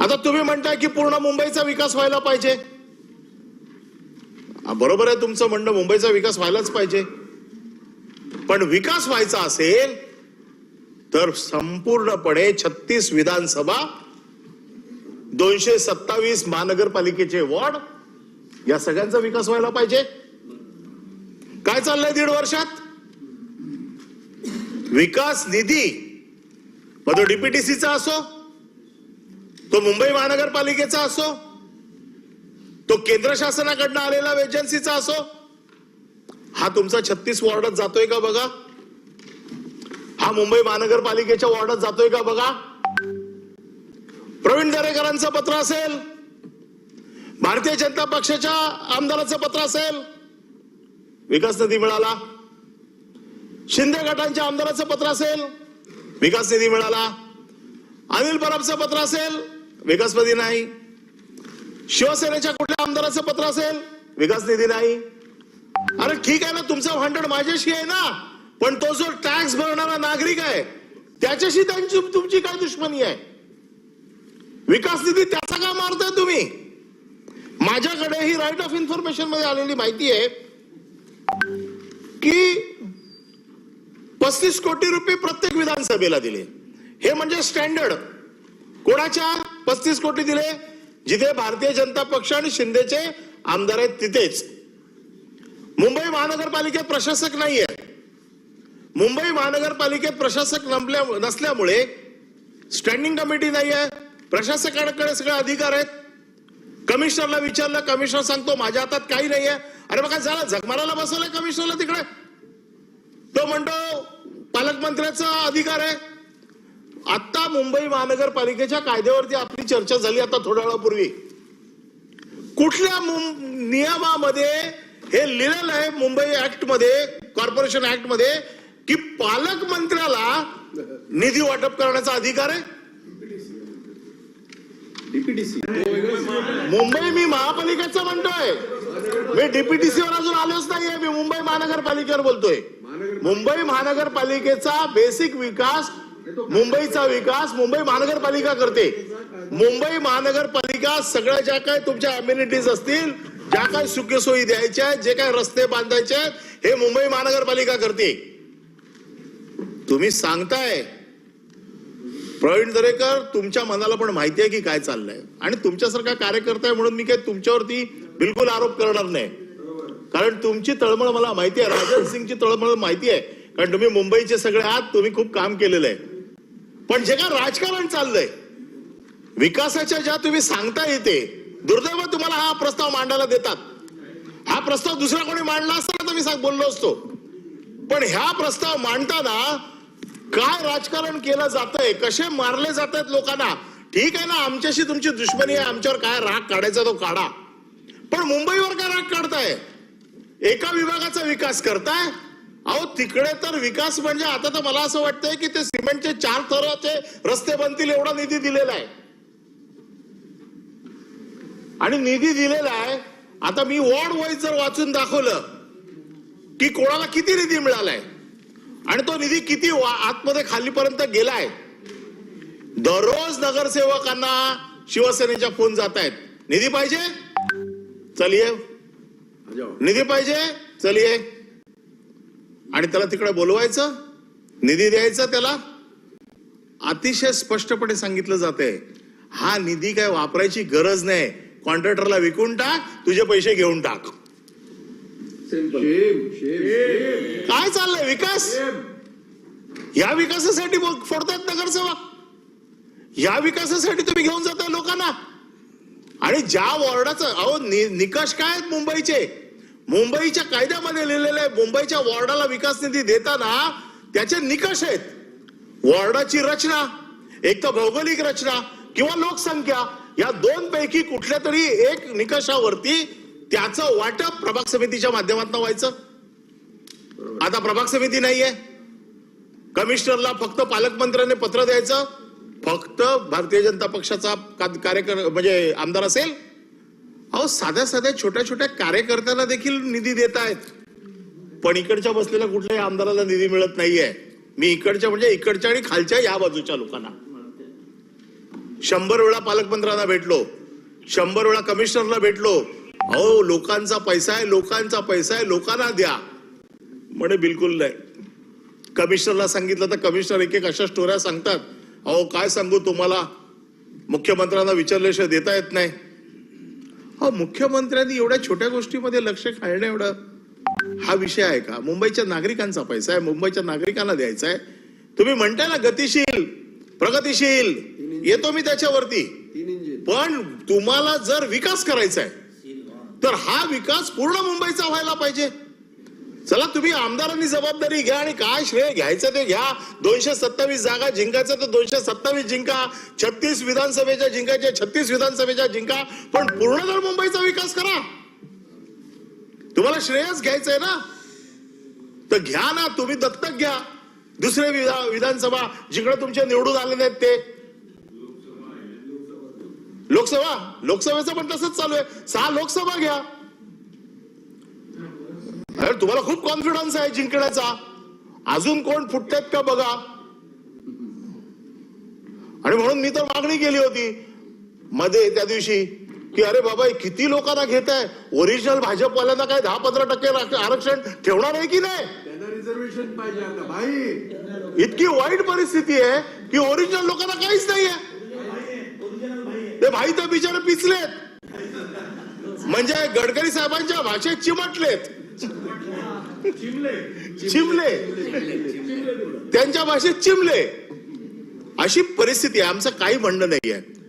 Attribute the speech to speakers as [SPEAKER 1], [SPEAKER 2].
[SPEAKER 1] आता तुम्ही म्हणताय की पूर्ण मुंबईचा विकास व्हायला पाहिजे. बरोबर आहे तुमचं म्हणणं मुंबईचा विकास व्हायलाच पाहिजे. पण विकास व्हायचा असेल तर संपूर्णपणे छत्तीस विधानसभा दोनशे सत्तावीस महानगरपालिकेचे वॉर्ड या सगळ्यांचा विकास व्हायला पाहिजे. काय चाललंय दीड वर्षात? विकास निधी. मग तो डीपीटीसीचा असो तो मुंबई महानगरपालिकेचा असो तो केंद्र शासनाकडनं आलेला एजन्सीचा असो हा तुमचा छत्तीस वॉर्डात जातोय का बघा? हा मुंबई महानगरपालिकेच्या वॉर्डात जातोय का बघा? प्रवीण दरेकरांचं पत्र असेल भारतीय जनता पक्षाच्या आमदाराचं पत्र असेल विकास निधी मिळाला. शिंदे गटांच्या आमदाराचं पत्र असेल विकास निधी मिळाला. अनिल परबचं पत्र असेल विकास निधी नाही. शिवसेनेच्या कुठल्या आमदाराचं पत्र असेल? विकास निधी नाही. अरे ठीक आहे ना तुमचं भांडण माझ्याशी आहे ना. पण तो जो टॅक्स भरणारा नागरिक आहे त्याच्याशी त्यांची तुमची काय दुश्मनी आहे? विकास निधी त्याचा का मारताय तुम्ही? माझ्याकडे ही राईट ऑफ इन्फॉर्मेशनमध्ये आलेली माहिती आहे की पस्तीस कोटी रुपये प्रत्येक विधानसभेला दिले. हे म्हणजे स्टँडर्ड कोणाच्या? पस्तीस कोटी दिले. जिथे भारतीय जनता पक्ष आणि शिंदेचे आमदार आहेत तिथेच. मुंबई महानगरपालिकेत प्रशासक नाहीये. मुंबई महानगरपालिकेत प्रशासक नसल्यामुळे स्टँडिंग कमिटी नाही आहे प्रशासकाकडे सगळे अधिकार आहेत. कमिशनरला विचारलं कमिशनर सांगतो माझ्या हातात काही नाही आहे अरे बघा झालं. झगमाराला बसवलंय कमिशनरला तिकडे. तो म्हणतो पालकमंत्र्याचा अधिकार आहे. आता मुंबई महानगरपालिकेच्या कायद्यावरती आपली चर्चा झाली आता थोड्या वेळापूर्वी. कुठल्या नियमामध्ये हे लिहिलेलं आहे मुंबई ऍक्टमध्ये कॉर्पोरेशन ऍक्टमध्ये की पालकमंत्र्याला निधी वाटप करण्याचा अधिकार आहे?
[SPEAKER 2] डीपीटीसी
[SPEAKER 1] मुंबई मी महापालिकेचं म्हणतोय. मी डीपीटीसी वर अजून आलोच नाहीये. मी मुंबई महानगरपालिकेवर बोलतोय. मुंबई महानगरपालिकेचा बेसिक विकास मुंबईचा विकास मुंबई महानगरपालिका करते. मुंबई महानगरपालिका सगळ्या ज्या काय तुमच्या अम्युनिटीज असतील ज्या काय सुखसोयी द्यायच्या आहेत जे काय रस्ते बांधायचे आहेत हे मुंबई महानगरपालिका करते. तुम्ही सांगताय. प्रवीण दरेकर तुमच्या मनाला पण माहिती आहे की काय चाललंय. आणि तुमच्यासारखा कार्यकर्ता आहे म्हणून मी काही तुमच्यावरती बिलकुल आरोप करणार नाही. कारण तुमची तळमळ मला माहिती आहे. राजन सिंगची तळमळ माहिती आहे. कारण तुम्ही मुंबईचे सगळे आहात तुम्ही खूप काम केलेलं आहे. पण जे काय राजकारण चाललंय विकासाच्या ज्या तुम्ही सांगता येते दुर्दैव तुम्हाला हा प्रस्ताव मांडायला देतात. हा प्रस्ताव दुसरा कोणी मांडला असता तर मी बोललो असतो. पण ह्या प्रस्ताव मांडताना काय राजकारण केलं जातंय कसे मारले जात आहेत लोकांना ठीक आहे ना आमच्याशी तुमची दुश्मनी आहे आमच्यावर काय राग काढायचा तो काढा. पण मुंबईवर काय राग काढताय? एका विभागाचा विकास करताय अहो तिकडे तर विकास म्हणजे आता तर मला असं वाटतंय की ते सिमेंटचे चार थराचे रस्ते बनतील एवढा निधी दिलेला आहे. आणि निधी दिलेला आहे. आता मी वॉर्ड वाईज जर वाचून दाखवलं की कोणाला किती निधी मिळालाय आणि तो निधी किती वा- आतमध्ये खालीपर्यंत गेलाय. दररोज नगरसेवकांना शिवसेनेच्या फोन जात आहेत निधी पाहिजे? चलिये निधी पाहिजे? चलिये आणि त्याला तिकडे बोलवायचं निधी द्यायचा त्याला. अतिशय स्पष्टपणे सांगितलं जाते हा निधी काय वापरायची गरज नाही. कॉन्ट्रॅक्टरला विकून टाक तुझे पैसे घेऊन टाक. काय चाललंय विकास? या विकासासाठी फोडतायत नगरसेवक. या विकासासाठी तुम्ही घेऊन जाताय लोकांना. आणि ज्या वॉर्डाचं अहो नि- निकष काय आहेत मुंबईचे? मुंबईच्या कायद्यामध्ये लिहिलेलं आहे मुंबईच्या वॉर्डाला विकास निधी देताना त्याचे निकष आहेत. वॉर्डाची रचना एक तर भौगोलिक रचना किंवा लोकसंख्या या दोन पैकी कुठल्या तरी एक निकषावरती त्याचं वाटप प्रभाग समितीच्या माध्यमातून व्हायचं. आता प्रभाग समिती नाहीये. कमिशनरला फक्त पालकमंत्र्याने पत्र द्यायचं. फक्त भारतीय जनता पक्षाचा का- कार्यकर म्हणजे आमदार असेल अहो साध्या साध्या छोट्या छोट्या कार्यकर्त्यांना देखील निधी देत आहेत पण इकडच्या बसलेल्या कुठल्याही आमदाराला निधी मिळत नाहीये. मी इकडच्या म्हणजे इकडच्या आणि खालच्या या बाजूच्या लोकांना. शंभर वेळा पालकमंत्र्यांना भेटलो. शंभर वेळा कमिशनरला भेटलो. अहो लोकांचा पैसा आहे लोकांचा पैसा आहे लोकांना द्या. म्हणे बिलकुल नाही. कमिशनरला सांगितलं तर कमिशनर एक एक अशा स्टोऱ्या सांगतात. अहो काय सांगू तुम्हाला? मुख्यमंत्र्यांना विचारल्याशिवाय देता येत नाही. अहो मुख्यमंत्र्यांनी एवढ्या छोट्या गोष्टीमध्ये लक्ष घालणं एवढं हा विषय आहे का? मुंबईच्या नागरिकांचा पैसा आहे मुंबईच्या नागरिकांना द्यायचा आहे. तुम्ही म्हणताय ना गतिशील प्रगतिशील. येतो मी त्याच्यावरती. पण तुम्हाला जर विकास करायचा आहे तर हा विकास पूर्ण मुंबईचा व्हायला पाहिजे. चला तुम्ही आमदारांनी जबाबदारी घ्या आणि काय श्रेय घ्यायचं ते घ्या. दोनशे सत्तावीस जागा जिंकायचं तर दोनशे सत्तावीस जिंका. छत्तीस विधानसभेच्या जिंकायच्या छत्तीस विधानसभेच्या जिंका. पण पूर्ण जर मुंबईचा विकास करा. तुम्हाला श्रेयच घ्यायचंय ना? तर घ्या ना तुम्ही दत्तक घ्या. दुसरे विधा- विधानसभा जिकडे तुमचे निवडून आले नाहीत ते. लोकसभा? लोकसभेचं पण तसंच चालू आहे. सहा लोकसभा घ्या. अरे तुम्हाला खूप कॉन्फिडन्स आहे जिंकण्याचा. अजून कोण फुटतात का बघा. आणि म्हणून मी तर मागणी केली होती. मध्ये त्या दिवशी की अरे बाबा किती लोकांना घेत आहे ओरिजिनल भाजपवाल्यांना काय दहा पंधरा टक्के आरक्षण ठेवणार आहे की नाही?
[SPEAKER 2] रिझर्वेशन पाहिजे आता भाई.
[SPEAKER 1] इतकी वाईट परिस्थिती आहे की ओरिजिनल लोकांना काहीच नाहीये. ते भाई तर बिचारे पिचलेत म्हणजे गडकरी साहेबांच्या भाषेत चिमटलेत. चिमले. त्यांच्या भाषेत चिमले. अशी परिस्थिती आहे. आमचं काही म्हणणं नाहीये.